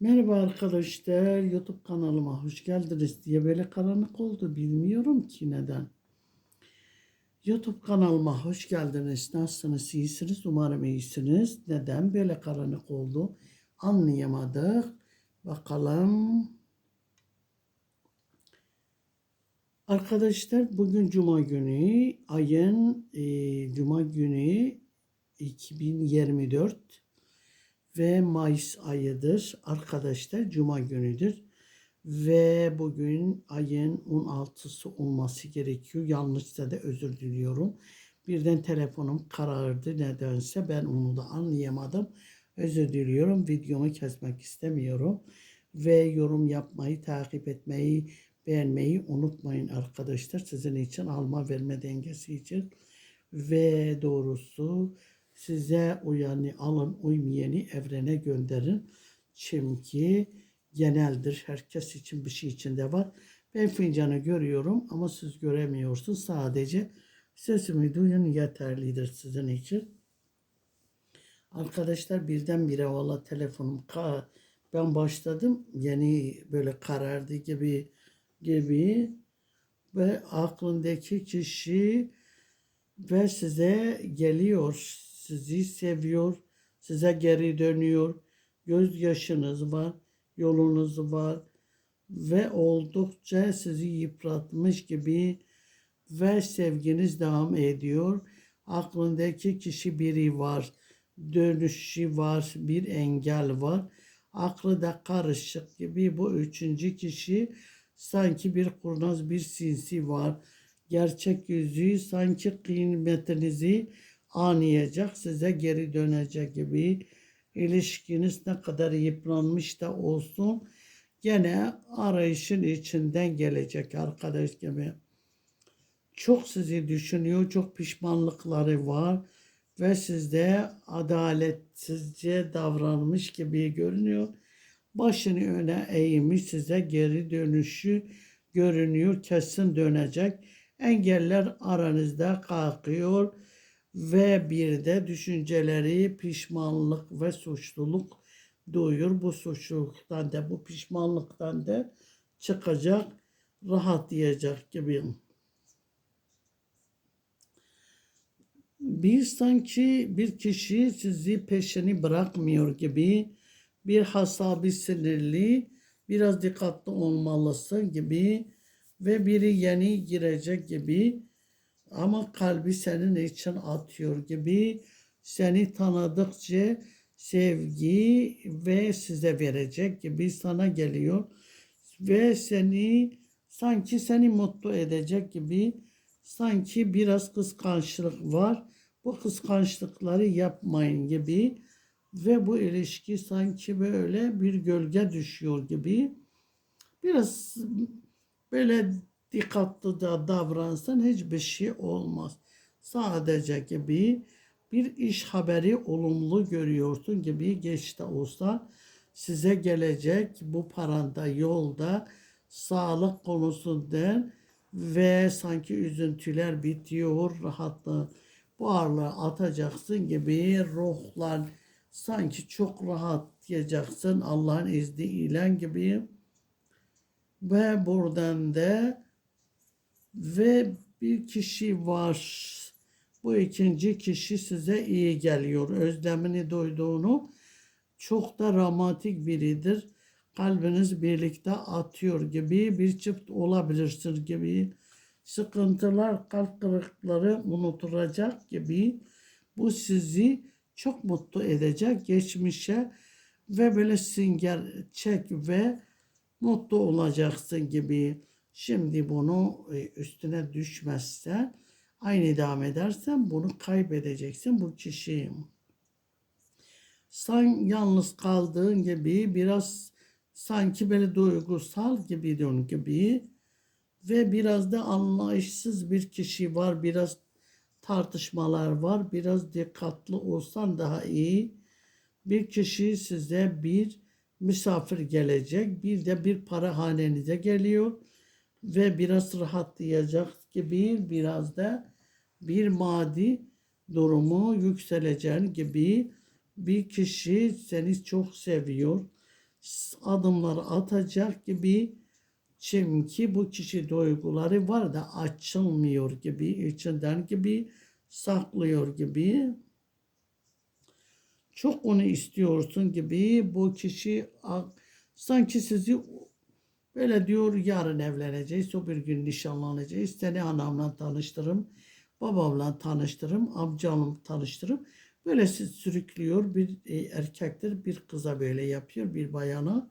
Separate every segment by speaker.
Speaker 1: Merhaba arkadaşlar, YouTube kanalıma hoş geldiniz diye böyle karanlık oldu. Bilmiyorum ki neden. YouTube kanalıma hoş geldiniz. Nasılsınız? İyisiniz? Umarım iyisiniz. Neden böyle karanlık oldu? Anlayamadık. Bakalım. Arkadaşlar bugün Cuma günü, ayın e, Cuma günü 2024 ve Mayıs ayıdır. Arkadaşlar Cuma günüdür. Ve bugün ayın 16'sı olması gerekiyor. Yanlışsa da özür diliyorum. Birden telefonum karardı nedense ben onu da anlayamadım. Özür diliyorum. Videomu kesmek istemiyorum. Ve yorum yapmayı, takip etmeyi, beğenmeyi unutmayın arkadaşlar. Sizin için alma verme dengesi için. Ve doğrusu size uyanı alın, uymayanı evrene gönderin. Çünkü geneldir. Herkes için bir şey içinde var. Ben fincanı görüyorum ama siz göremiyorsunuz. Sadece sesimi duyun yeterlidir sizin için. Arkadaşlar birdenbire valla telefonum ka ben başladım yeni böyle karardı gibi gibi ve aklındaki kişi ve size geliyor, sizi seviyor, size geri dönüyor. Gözyaşınız var, yolunuz var ve oldukça sizi yıpratmış gibi ve sevginiz devam ediyor. Aklındaki kişi biri var, dönüşü var, bir engel var. Aklı da karışık gibi bu üçüncü kişi sanki bir kurnaz bir sinsi var. Gerçek yüzü sanki kıymetinizi anlayacak, size geri dönecek gibi. İlişkiniz ne kadar yıpranmış da olsun gene arayışın içinden gelecek arkadaş gibi. Çok sizi düşünüyor, çok pişmanlıkları var ve sizde adaletsizce davranmış gibi görünüyor. Başını öne eğmiş size geri dönüşü görünüyor. Kesin dönecek. Engeller aranızda kalkıyor ve bir de düşünceleri pişmanlık ve suçluluk duyuyor. Bu suçluluktan da bu pişmanlıktan da çıkacak, rahatlayacak gibi. Bir sanki bir kişi sizi peşini bırakmıyor gibi bir hasabi sinirli, biraz dikkatli olmalısın gibi ve biri yeni girecek gibi ama kalbi senin için atıyor gibi seni tanıdıkça sevgi ve size verecek gibi sana geliyor ve seni sanki seni mutlu edecek gibi sanki biraz kıskançlık var. Bu kıskançlıkları yapmayın gibi ve bu ilişki sanki böyle bir gölge düşüyor gibi biraz böyle dikkatli de davransan hiçbir şey olmaz. Sadece gibi bir iş haberi olumlu görüyorsun gibi geç de olsa size gelecek bu paranda yolda sağlık konusunda ve sanki üzüntüler bitiyor rahatlığı bu ağırlığı atacaksın gibi ruhlar sanki çok rahatlayacaksın Allah'ın izniyle gibi ve buradan da ve bir kişi var. Bu ikinci kişi size iyi geliyor. Özlemini duyduğunu çok da romantik biridir. Kalbiniz birlikte atıyor gibi bir çift olabilirsiniz gibi. Sıkıntılar, kalp kırıkları unutulacak gibi. Bu sizi çok mutlu edecek geçmişe ve böyle singer çek ve mutlu olacaksın gibi. Şimdi bunu e, üstüne düşmezsen, aynı devam edersen bunu kaybedeceksin bu kişiyi. Sen yalnız kaldığın gibi biraz sanki böyle duygusal gibi diyorsun gibi ve biraz da anlayışsız bir kişi var. Biraz tartışmalar var. Biraz dikkatli olsan daha iyi. Bir kişi size bir misafir gelecek. Bir de bir para hanenize geliyor ve biraz rahatlayacak gibi biraz da bir maddi durumu yükseleceğin gibi bir kişi seni çok seviyor. s- adımlar atacak gibi çünkü bu kişi duyguları var da açılmıyor gibi, içinden gibi saklıyor gibi. Çok onu istiyorsun gibi bu kişi sanki sizi böyle diyor yarın evleneceğiz, o bir gün nişanlanacağız. Seni anamla tanıştırırım, babamla tanıştırırım, amcamla tanıştırırım. Böyle sürüklüyor bir e, erkektir bir kıza böyle yapıyor bir bayana.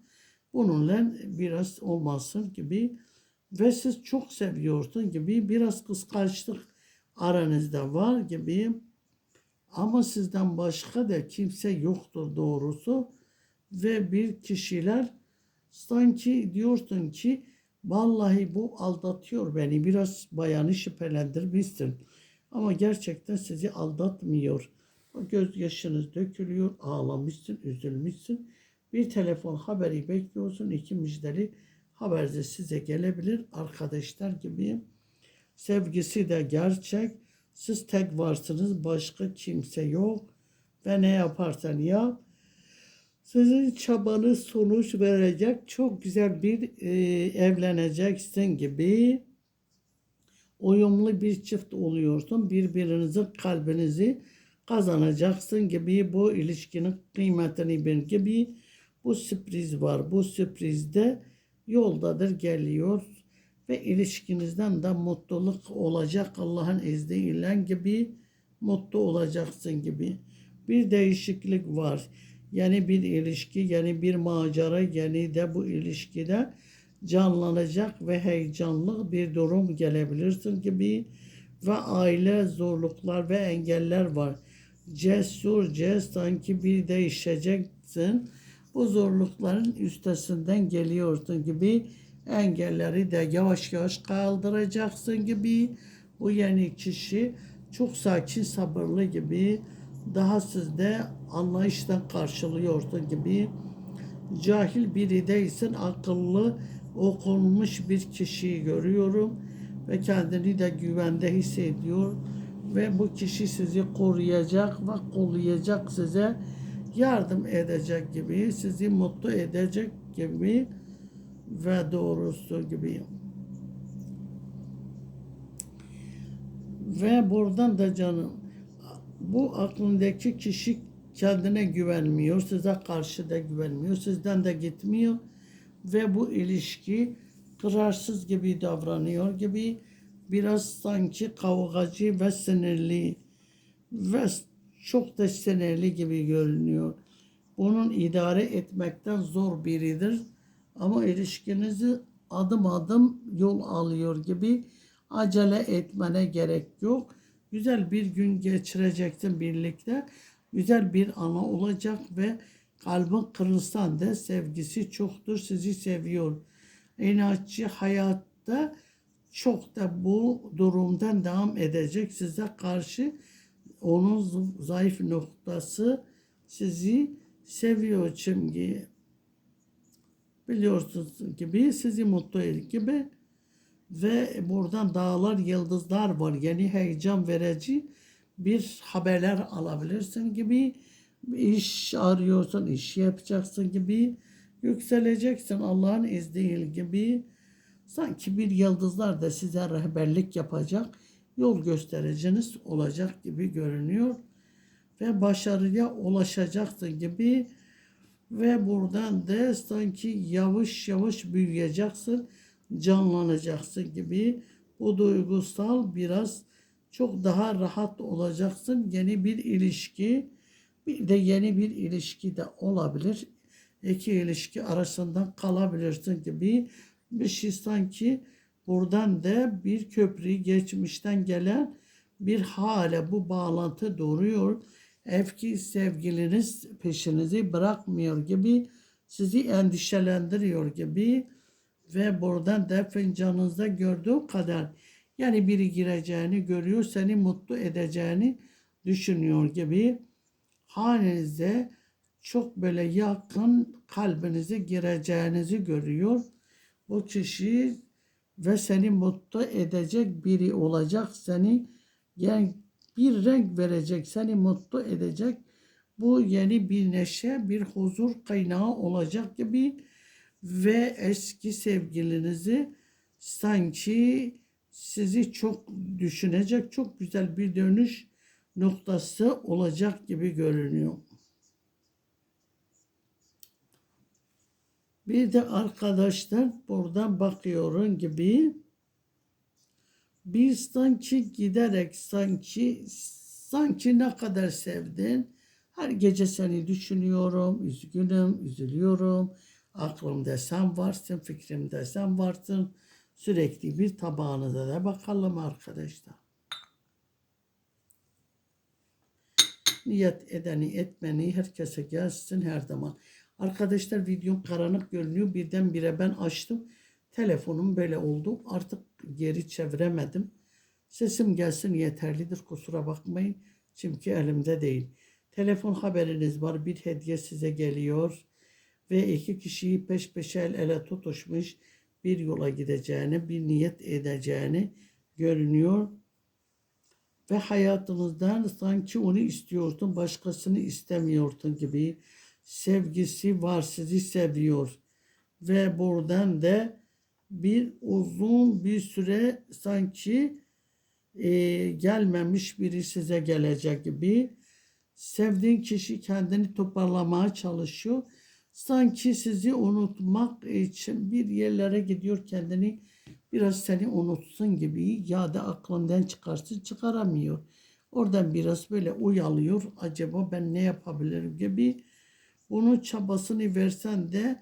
Speaker 1: Bununla biraz olmasın gibi ve siz çok seviyorsun gibi biraz kıskançlık aranızda var gibi ama sizden başka da kimse yoktur doğrusu ve bir kişiler sanki diyorsun ki vallahi bu aldatıyor beni biraz bayanı şüphelendirmişsin ama gerçekten sizi aldatmıyor. O gözyaşınız dökülüyor, ağlamışsın, üzülmüşsün. Bir telefon haberi bekliyorsun, iki müjdeli haber de size gelebilir arkadaşlar gibi. Sevgisi de gerçek. Siz tek varsınız, başka kimse yok. Ve ne yaparsan yap, sizin çabanız sonuç verecek. Çok güzel bir e, evleneceksin gibi uyumlu bir çift oluyorsun. Birbirinizin kalbinizi kazanacaksın gibi bu ilişkinin kıymetini bil gibi bu sürpriz var. Bu sürprizde yoldadır geliyor ve ilişkinizden de mutluluk olacak Allah'ın izniyle gibi mutlu olacaksın gibi. Bir değişiklik var. Yani bir ilişki, yani bir macera, yani de bu ilişkide canlanacak ve heyecanlı bir durum gelebilirsin gibi ve aile zorluklar ve engeller var. Cesurca sanki bir değişeceksin. Bu zorlukların üstesinden geliyorsun gibi engelleri de yavaş yavaş kaldıracaksın gibi. Bu yeni kişi çok sakin, sabırlı gibi daha sizde anlayışla karşılıyorsun gibi cahil biri değilsin, akıllı, okunmuş bir kişiyi görüyorum ve kendini de güvende hissediyor ve bu kişi sizi koruyacak ve kollayacak size yardım edecek gibi, sizi mutlu edecek gibi ve doğrusu gibi. Ve buradan da canım bu aklındaki kişi kendine güvenmiyor, size karşı da güvenmiyor, sizden de gitmiyor ve bu ilişki kararsız gibi davranıyor gibi biraz sanki kavgacı ve sinirli ve çok da sinirli gibi görünüyor. Bunun idare etmekten zor biridir ama ilişkinizi adım adım yol alıyor gibi acele etmene gerek yok. Güzel bir gün geçireceksin birlikte. Güzel bir ana olacak ve kalbin kırılsan da sevgisi çoktur. Sizi seviyor. İnatçı hayatta çok da bu durumdan devam edecek size karşı. Onun zayıf noktası sizi seviyor çünkü biliyorsunuz gibi sizi mutlu ediyor gibi ve buradan dağlar yıldızlar var. Yani heyecan verici bir haberler alabilirsin gibi. İş arıyorsan iş yapacaksın gibi. Yükseleceksin Allah'ın izniyle gibi. Sanki bir yıldızlar da size rehberlik yapacak yol göstericiniz olacak gibi görünüyor. Ve başarıya ulaşacaksın gibi. Ve buradan da sanki yavaş yavaş büyüyeceksin, canlanacaksın gibi bu duygusal biraz çok daha rahat olacaksın. Yeni bir ilişki, bir de yeni bir ilişki de olabilir. İki ilişki arasında kalabilirsin gibi bir şey sanki buradan da bir köprü geçmişten gelen bir hale bu bağlantı doğuruyor eski sevgiliniz peşinizi bırakmıyor gibi sizi endişelendiriyor gibi ve buradan da fincanınızda gördüğü kadar. Yani biri gireceğini görüyor seni mutlu edeceğini düşünüyor gibi. Hanenize çok böyle yakın kalbinize gireceğinizi görüyor. Bu kişi ve seni mutlu edecek biri olacak seni yani bir renk verecek, seni mutlu edecek. Bu yeni bir neşe, bir huzur kaynağı olacak gibi ve eski sevgilinizi sanki sizi çok düşünecek çok güzel bir dönüş noktası olacak gibi görünüyor. Bir de arkadaşlar buradan bakıyorum gibi bir sanki giderek sanki sanki ne kadar sevdin. Her gece seni düşünüyorum, üzgünüm, üzülüyorum. Aklımda sen varsın, fikrimde sen varsın. Sürekli bir tabağınıza da bakalım arkadaşlar. Niyet edeni etmeni herkese gelsin her zaman. Arkadaşlar videom karanlık görünüyor. Birdenbire ben açtım. Telefonum böyle oldu. Artık geri çeviremedim. Sesim gelsin yeterlidir. Kusura bakmayın. Çünkü elimde değil. Telefon haberiniz var. Bir hediye size geliyor. Ve iki kişiyi peş peşe el ele tutuşmuş bir yola gideceğini, bir niyet edeceğini görünüyor. Ve hayatınızdan sanki onu istiyorsun, başkasını istemiyordun gibi sevgisi var, sizi seviyor. Ve buradan da bir uzun bir süre sanki e, gelmemiş biri size gelecek gibi. Sevdiğin kişi kendini toparlamaya çalışıyor. Sanki sizi unutmak için bir yerlere gidiyor kendini biraz seni unutsun gibi ya da aklından çıkarsın çıkaramıyor. Oradan biraz böyle uyalıyor. Acaba ben ne yapabilirim gibi. Bunun çabasını versen de